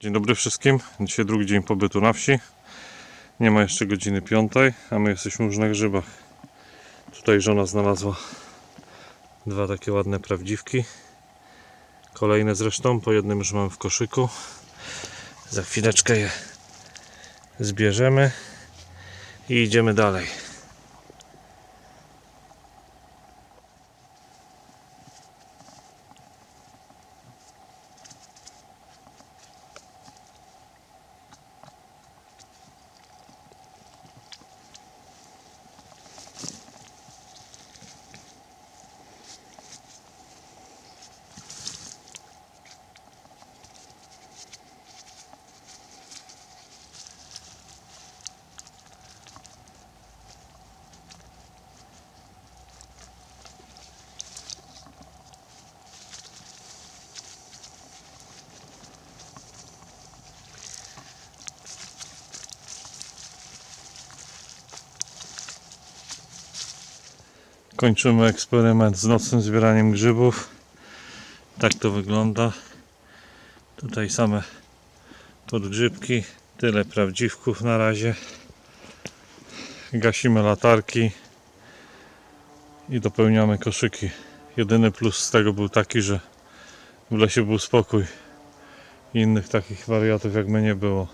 Dzień dobry wszystkim. Dzisiaj drugi dzień pobytu na wsi. Nie ma jeszcze godziny piątej, a my jesteśmy już na grzybach. Tutaj żona znalazła dwa takie ładne prawdziwki. Kolejne zresztą, po jednym już mam w koszyku. Za chwileczkę je zbierzemy i idziemy dalej. Kończymy eksperyment z nocnym zbieraniem grzybów. Tak to wygląda. Tutaj same podgrzybki. Tyle prawdziwków na razie. Gasimy latarki i dopełniamy koszyki. Jedyny plus z tego był taki, że w lesie był spokój. Innych takich wariatów jak my nie było.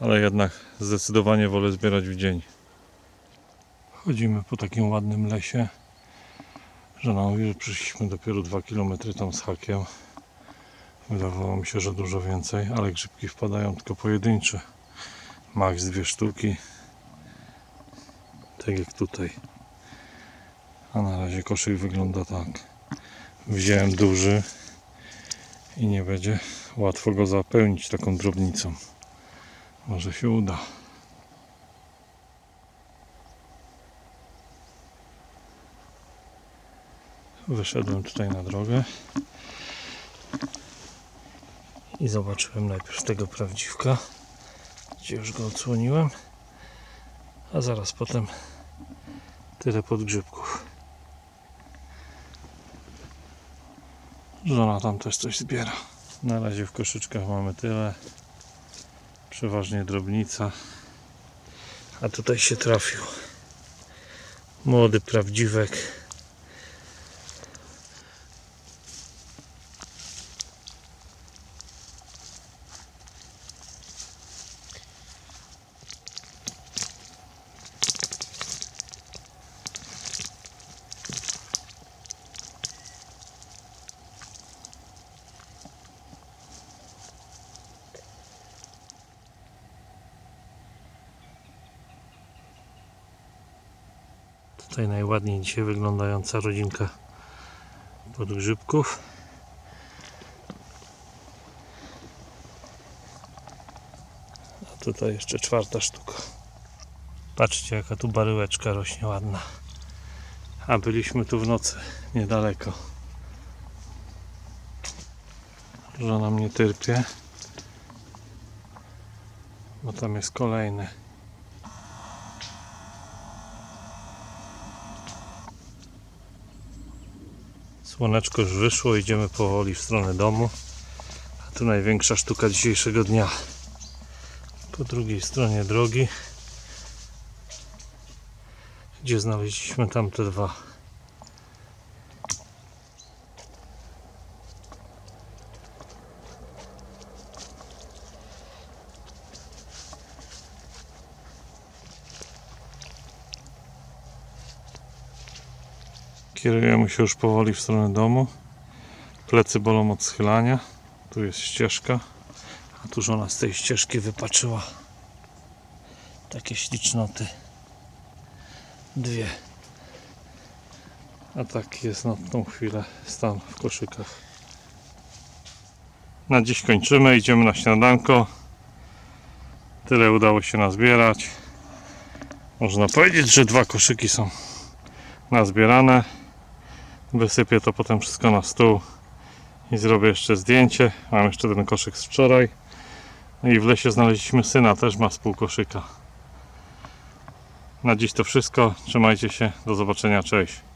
Ale jednak zdecydowanie wolę zbierać w dzień. Chodzimy po takim ładnym lesie. Żona mówi, że przyszliśmy dopiero 2 km tam z hakiem. Wydawało mi się, że dużo więcej, ale grzybki wpadają tylko pojedyncze. Max dwie sztuki. Tak jak tutaj. A na razie koszyk wygląda tak. Wziąłem duży i nie będzie łatwo go zapełnić taką drobnicą. Może się uda. Wyszedłem tutaj na drogę i zobaczyłem najpierw tego prawdziwka, gdzie już go odsłoniłem, a zaraz potem tyle podgrzybków. Żona tam też coś zbiera. Na razie w koszyczkach mamy tyle. Przeważnie drobnica. A tutaj się trafił. Młody prawdziwek. Tutaj najładniej dzisiaj wyglądająca rodzinka podgrzybków. A tutaj jeszcze czwarta sztuka. Patrzcie jaka tu baryłeczka rośnie ładna. A byliśmy tu w nocy, niedaleko. Żona mnie tyrpie. Bo tam jest kolejny. Słoneczko już wyszło, idziemy powoli w stronę domu. A tu największa sztuka dzisiejszego dnia. Po drugiej stronie drogi, gdzie znaleźliśmy tamte dwa. Kierujemy się już powoli w stronę domu. Plecy bolą od schylania. Tu jest ścieżka. A tu żona z tej ścieżki wypaczyła takie ślicznoty. Dwie. A tak jest na tą chwilę stan w koszykach. Na dziś kończymy. Idziemy na śniadanko. Tyle udało się nazbierać. Można powiedzieć, że dwa koszyki są nazbierane. Wysypię to potem wszystko na stół i zrobię jeszcze zdjęcie. Mam jeszcze ten koszyk z wczoraj. I w lesie znaleźliśmy syna, też ma z pół koszyka. Na dziś to wszystko. Trzymajcie się. Do zobaczenia. Cześć.